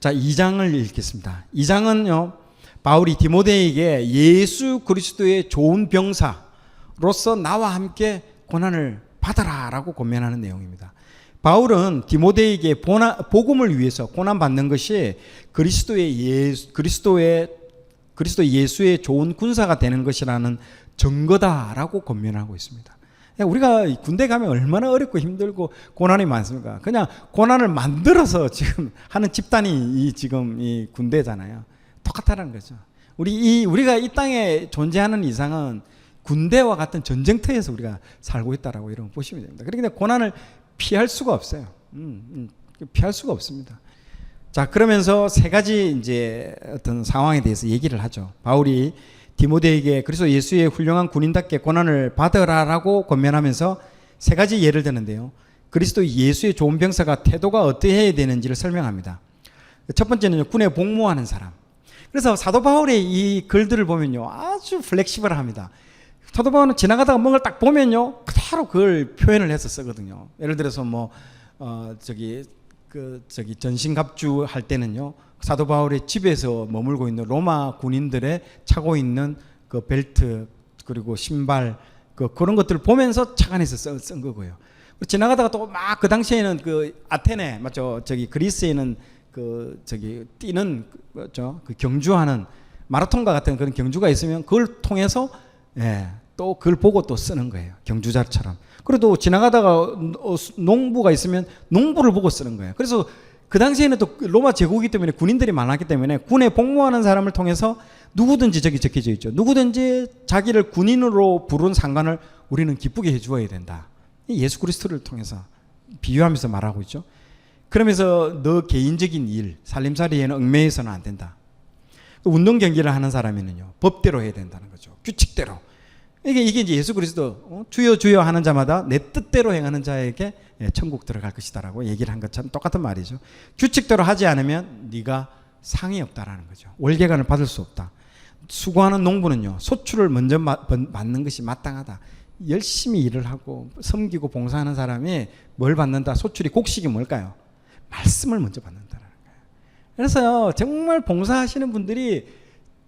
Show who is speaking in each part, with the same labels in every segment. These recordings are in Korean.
Speaker 1: 자, 2장을 읽겠습니다. 2장은요. 바울이 디모데에게 예수 그리스도의 좋은 병사로서 나와 함께 고난을 받아라 라고 권면하는 내용입니다. 바울은 디모데에게 보나, 복음을 위해서 고난 받는 것이 그리스도의 예수, 그리스도의 그리스도 예수의 좋은 군사가 되는 것이라는 증거다라고 권면하고 있습니다. 우리가 군대 가면 얼마나 어렵고 힘들고 고난이 많습니까? 그냥 고난을 만들어서 지금 하는 집단이 이 지금 이 군대잖아요. 똑같다는 거죠. 우리 이 우리가 이 땅에 존재하는 이상은 군대와 같은 전쟁터에서 우리가 살고 있다라고 이런 보시면 됩니다. 그러니까 고난을 피할 수가 없어요. 음, 음, 피할 수가 없습니다. 자 그러면서 세 가지 이제 어떤 상황에 대해서 얘기를 하죠. 바울이 디모데에게 그래서 예수의 훌륭한 군인답게 고난을 받으라라고 권면하면서 세 가지 예를 드는데요. 그리스도 예수의 좋은 병사가 태도가 어떠해야 되는지를 설명합니다. 첫 번째는 군에 복무하는 사람. 그래서 사도 바울의 이 글들을 보면요. 아주 플렉시블합니다. 사도 바울은 지나가다가 뭔가를 딱 보면요. 그대로 그걸 표현을 해서 쓰거든요. 예를 들어서 뭐, 어, 저기, 그, 저기 전신갑주 할 때는요. 사도 바울의 집에서 머물고 있는 로마 군인들의 차고 있는 그 벨트 그리고 신발 그 그런 것들을 보면서 착안해서 쓴, 쓴 거고요. 지나가다가 또 막 그 당시에는 그 아테네 맞죠? 저기 그리스에는 그 저기 뛰는 그죠? 그 경주하는 마라톤과 같은 그런 경주가 있으면 그걸 통해서 예, 또 그걸 보고 또 쓰는 거예요. 경주자처럼. 그래도 지나가다가 어, 농부가 있으면 농부를 보고 쓰는 거예요. 그래서 그 당시에는 또 로마 제국이기 때문에 군인들이 많았기 때문에 군에 복무하는 사람을 통해서 누구든지 저기 적혀져 있죠. 누구든지 자기를 군인으로 부른 상관을 우리는 기쁘게 해주어야 된다. 예수 그리스도를 통해서 비유하면서 말하고 있죠. 그러면서 너 개인적인 일, 살림살이에는 얽매여서는 안 된다. 운동 경기를 하는 사람에는요 법대로 해야 된다는 거죠. 규칙대로. 이게 이게 이제 예수 그리스도 어? 주여 주여 하는 자마다 내 뜻대로 행하는 자에게 예, 천국 들어갈 것이다라고 얘기를 한 것처럼 똑같은 말이죠. 규칙대로 하지 않으면 네가 상이 없다라는 거죠. 월계관을 받을 수 없다. 수고하는 농부는요 소출을 먼저 받는 것이 마땅하다. 열심히 일을 하고 섬기고 봉사하는 사람이 뭘 받는다? 소출이 곡식이 뭘까요? 말씀을 먼저 받는다는 거예요. 그래서요 정말 봉사하시는 분들이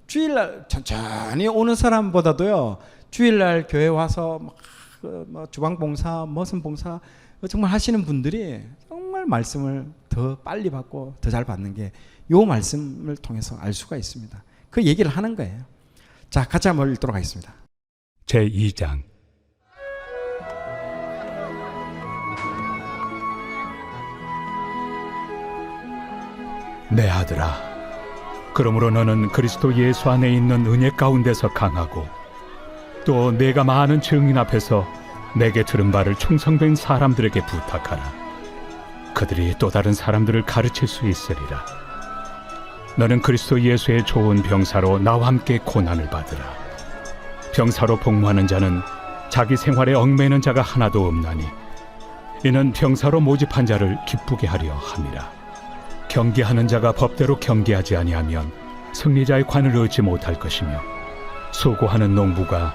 Speaker 1: 주일날 천천히 오는 사람보다도요 주일날 교회 와서 막 뭐 주방 봉사, 머슴 봉사 정말 하시는 분들이 정말 말씀을 더 빨리 받고 더 잘 받는 게 요 말씀을 통해서 알 수가 있습니다. 그 얘기를 하는 거예요. 자, 같이 한번 읽도록 하겠습니다.
Speaker 2: 제 2장 내 아들아 그러므로 너는 그리스도 예수 안에 있는 은혜 가운데서 강하고 또 내가 많은 증인 앞에서 내게 들은 바를 충성된 사람들에게 부탁하라. 그들이 또 다른 사람들을 가르칠 수 있으리라. 너는 그리스도 예수의 좋은 병사로 나와 함께 고난을 받으라. 병사로 복무하는 자는 자기 생활에 얽매이는 자가 하나도 없나니 이는 병사로 모집한 자를 기쁘게 하려 함이라. 경계하는 자가 법대로 경계하지 아니하면 승리자의 관을 얻지 못할 것이며 수고하는 농부가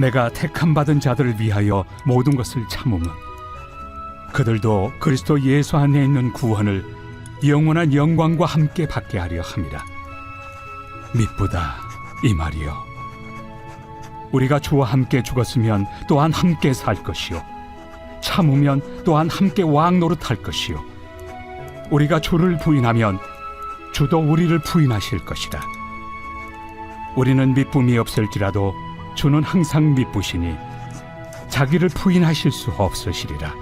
Speaker 2: 내가 택함 받은 자들을 위하여 모든 것을 참으면 그들도 그리스도 예수 안에 있는 구원을 영원한 영광과 함께 받게 하려 함이라. 미쁘다 이 말이요. 우리가 주와 함께 죽었으면 또한 함께 살 것이요. 참으면 또한 함께 왕 노릇할 것이요. 우리가 주를 부인하면 주도 우리를 부인하실 것이다. 우리는 미쁨이 없을지라도 주는 항상 미쁘시니 자기를 부인하실 수 없으시리라.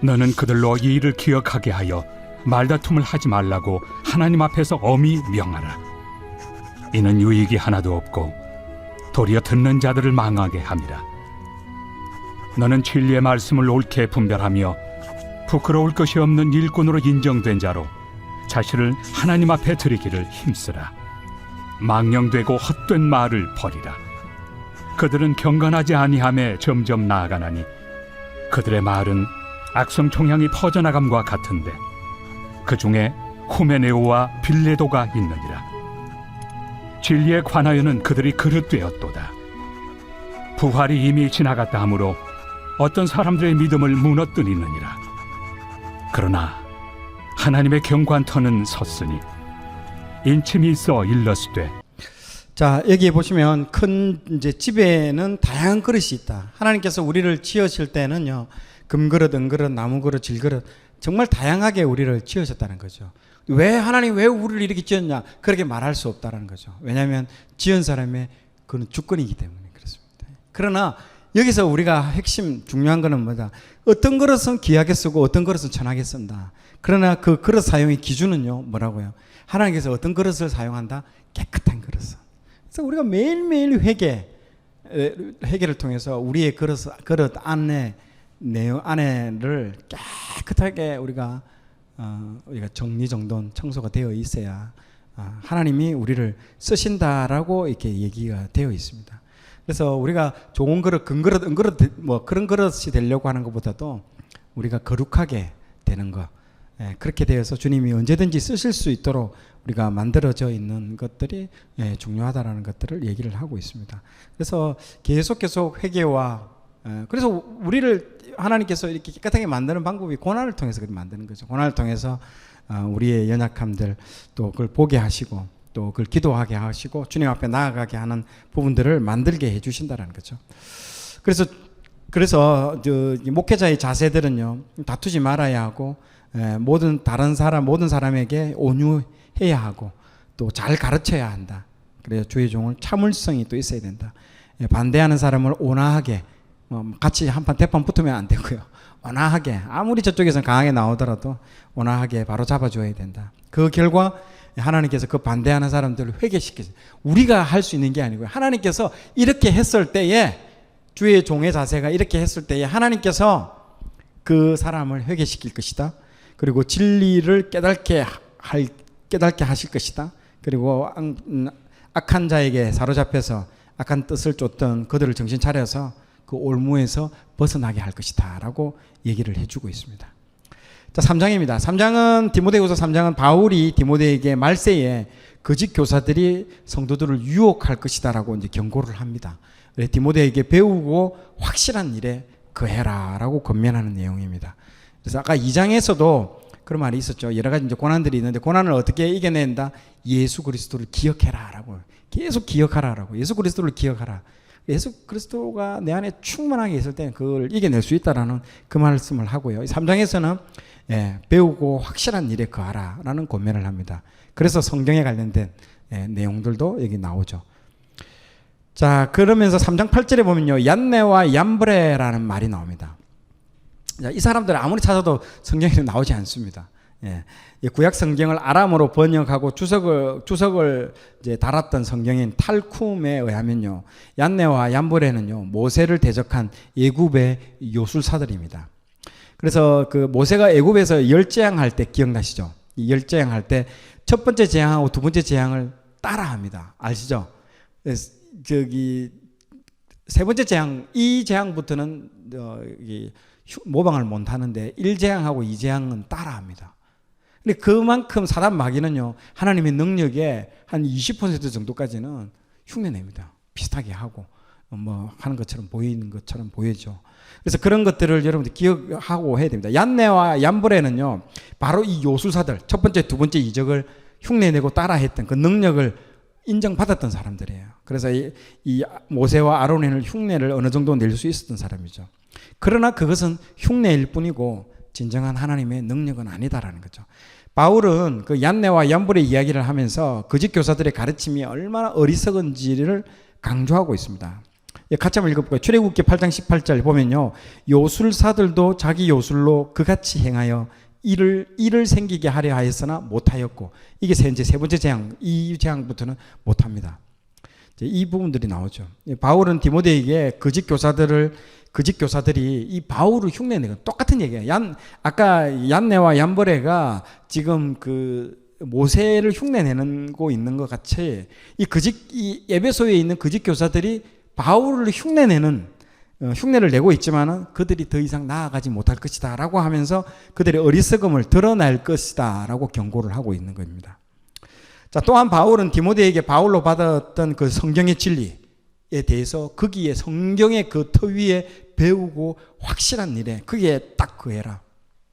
Speaker 2: 너는 그들로 이 일을 기억하게 하여 말다툼을 하지 말라고 하나님 앞에서 엄히 명하라. 이는 유익이 하나도 없고 도리어 듣는 자들을 망하게 함이라. 너는 진리의 말씀을 옳게 분별하며 부끄러울 것이 없는 일꾼으로 인정된 자로 자신을 하나님 앞에 드리기를 힘쓰라. 망령되고 헛된 말을 버리라. 그들은 경건하지 아니함에 점점 나아가나니 그들의 말은 악성 총향이 퍼져나감과 같은데 그 중에 후메네오와 빌레도가 있느니라. 진리에 관하여는 그들이 그릇되었도다. 부활이 이미 지나갔다 하므로 어떤 사람들의 믿음을 무너뜨리느니라. 그러나 하나님의 경관터는 섰으니 인침이 있어 일러스되
Speaker 1: 자 여기 보시면 큰 이제 집에는 다양한 그릇이 있다. 하나님께서 우리를 지으실 때는요 금그릇, 은그릇, 나무그릇, 질그릇 정말 다양하게 우리를 지으셨다는 거죠. 왜 하나님 왜 우리를 이렇게 지었냐 그렇게 말할 수 없다라는 거죠. 왜냐하면 지은 사람의 그는 주권이기 때문에 그렇습니다. 그러나 여기서 우리가 핵심 중요한 거는 뭐다? 어떤 그릇은 귀하게 쓰고 어떤 그릇은 천하게 쓴다. 그러나 그 그릇 사용의 기준은요 뭐라고요? 하나님께서 어떤 그릇을 사용한다? 깨끗한 그릇을. 그래서 우리가 매일매일 회개 에, 회개를 통해서 우리의 그릇 그릇 안에 내용 안에를 깨끗하게 우리가 어, 우리가 정리정돈 청소가 되어 있어야 아, 하나님이 우리를 쓰신다라고 이렇게 얘기가 되어 있습니다. 그래서 우리가 좋은 그릇, 금그릇, 은그릇 뭐 그런 그릇이 되려고 하는 것보다도 우리가 거룩하게 되는 것 예, 그렇게 되어서 주님이 언제든지 쓰실 수 있도록 우리가 만들어져 있는 것들이 예, 중요하다라는 것들을 얘기를 하고 있습니다. 그래서 계속 계속 회개와 예, 그래서 우리를 하나님께서 이렇게 깨끗하게 만드는 방법이 고난을 통해서 만드는 거죠. 고난을 통해서 아, 우리의 연약함들 또 그걸 보게 하시고 또 그걸 기도하게 하시고 주님 앞에 나아가게 하는 부분들을 만들게 해 주신다라는 거죠. 그래서 그래서 저 목회자의 자세들은요 다투지 말아야 하고 에, 모든 다른 사람 모든 사람에게 온유해야 하고 또 잘 가르쳐야 한다. 그래서 주의 종을 참을성이 또 있어야 된다. 예, 반대하는 사람을 온화하게 뭐 같이 한판 대판 붙으면 안 되고요. 온화하게 아무리 저쪽에서 강하게 나오더라도 온화하게 바로 잡아줘야 된다. 그 결과 하나님께서 그 반대하는 사람들을 회개시키세요. 우리가 할 수 있는 게 아니고요. 하나님께서 이렇게 했을 때에 주의 종의 자세가 이렇게 했을 때에 하나님께서 그 사람을 회개시킬 것이다. 그리고 진리를 깨닫게 할 깨닫게 하실 것이다. 그리고 악- 음, 악한 자에게 사로잡혀서 악한 뜻을 쫓던 그들을 정신 차려서 그 올무에서 벗어나게 할 것이다라고 얘기를 해주고 있습니다. 자, 3장입니다. 3장은 디모데후서 3장은 바울이 디모데에게 말세에 거짓 교사들이 성도들을 유혹할 것이다라고 이제 경고를 합니다. 디모데에게 배우고 확실한 일에 거해라라고 권면하는 내용입니다. 그래서 아까 2장에서도 그런 말이 있었죠. 여러 가지 이제 고난들이 있는데 고난을 어떻게 이겨낸다? 예수 그리스도를 기억해라라고 계속 기억하라라고 예수 그리스도를 기억하라. 예수 그리스도가 내 안에 충만하게 있을 때 그걸 이겨낼 수 있다라는 그 말씀을 하고요. 3장에서는 예, 배우고 확실한 일에 거하라라는 권면을 합니다. 그래서 성경에 관련된 예, 내용들도 여기 나오죠. 자, 그러면서 3장 8절에 보면요. 얀네와 얀브레라는 말이 나옵니다. 자, 이 사람들은 아무리 찾아도 성경에는 나오지 않습니다. 예. 이 구약 성경을 아람어로 번역하고 주석을 주석을 이제 달았던 성경인 탈쿰에 의하면요. 얀네와 얀브레는요. 모세를 대적한 예굽의 요술사들입니다. 그래서 그 모세가 애굽에서 열 재앙할 때 기억나시죠? 이 열 재앙할 때 첫 번째 재앙하고 두 번째 재앙을 따라합니다. 아시죠? 그래서 저기 세 번째 재앙 이 재앙부터는 어, 모방을 못 하는데 1재앙하고 2재앙은 따라합니다. 근데 그만큼 사단 마귀는요. 하나님의 능력에 한 20% 정도까지는 흉내냅니다. 비슷하게 하고 뭐 하는 것처럼 보이는 것처럼 보이죠. 그래서 그런 것들을 여러분들 기억하고 해야 됩니다. 얀네와 얀브레는요. 바로 이 요술사들 첫 번째, 두 번째 이적을 흉내내고 따라 했던 그 능력을 인정받았던 사람들이에요. 그래서 이, 이 모세와 아론의 흉내를 어느 정도 낼 수 있었던 사람이죠. 그러나 그것은 흉내일 뿐이고 진정한 하나님의 능력은 아니다라는 거죠. 바울은 그 얀네와 얀불의 이야기를 하면서 거짓 교사들의 가르침이 얼마나 어리석은지를 강조하고 있습니다. 예, 같이 한번 읽어볼까요? 출애굽기 8장 18절 보면요. 요술사들도 자기 요술로 그같이 행하여 일을 일을 생기게 하려 하였으나 못하였고 이게 세- 이제 세 번째 재앙 이 재앙부터는 못합니다. 이 부분들이 나오죠. 예, 바울은 디모데에게 거짓 교사들을 거짓 교사들이 이 바울을 흉내내고 똑같은 얘기예요. 얀 아까 얀네와 얀버레가 지금 그 모세를 흉내내는 거 있는 것 같이 이 그직 이 에베소에 있는 그직 교사들이 바울을 흉내내는 어, 흉내를 내고 있지만은 그들이 더 이상 나아가지 못할 것이다 라고 하면서 그들의 어리석음을 드러낼 것이다 라고 경고를 하고 있는 겁니다. 자, 또한 바울은 디모데에게 바울로 받았던 그 성경의 진리에 대해서 거기에 성경의 그 터 위에 배우고 확실한 일에 거기에 딱 그해라.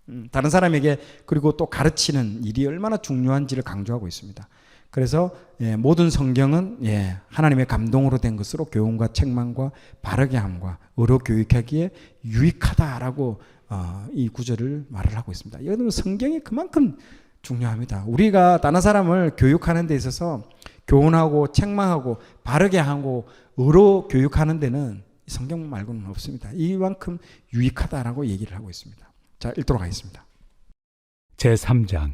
Speaker 1: 음, 다른 사람에게 그리고 또 가르치는 일이 얼마나 중요한지를 강조하고 있습니다. 그래서 예, 모든 성경은 예, 하나님의 감동으로 된 것으로 교훈과 책망과 바르게 함과 의로 교육하기에 유익하다라고 어, 이 구절을 말을 하고 있습니다. 여러분 성경이 그만큼 중요합니다. 우리가 다른 사람을 교육하는 데 있어서 교훈하고 책망하고 바르게 하고 의로 교육하는 데는 성경 말고는 없습니다. 이만큼 유익하다라고 얘기를 하고 있습니다. 자, 읽도록 하겠습니다.
Speaker 2: 제 3장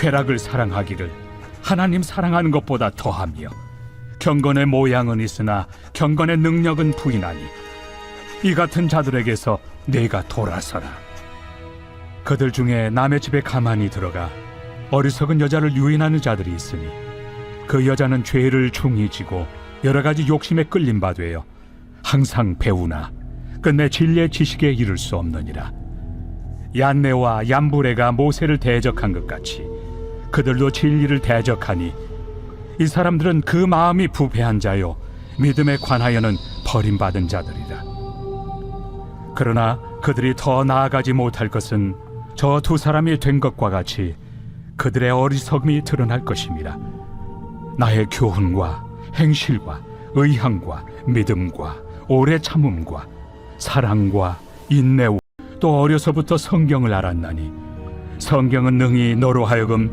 Speaker 2: 쾌락을 사랑하기를 하나님 사랑하는 것보다 더하며 경건의 모양은 있으나 경건의 능력은 부인하니 이 같은 자들에게서 내가 돌아서라. 그들 중에 남의 집에 가만히 들어가 어리석은 여자를 유인하는 자들이 있으니 그 여자는 죄를 중히 지고 여러 가지 욕심에 끌림 바 되어 항상 배우나 끝내 진리의 지식에 이를 수 없느니라. 얀네와 얀부레가 모세를 대적한 것 같이 그들도 진리를 대적하니 이 사람들은 그 마음이 부패한 자요 믿음에 관하여는 버림받은 자들이라. 그러나 그들이 더 나아가지 못할 것은 저 두 사람이 된 것과 같이 그들의 어리석음이 드러날 것입니다. 나의 교훈과 행실과 의향과 믿음과 오래 참음과 사랑과 인내와 또 어려서부터 성경을 알았나니 성경은 능히 너로 하여금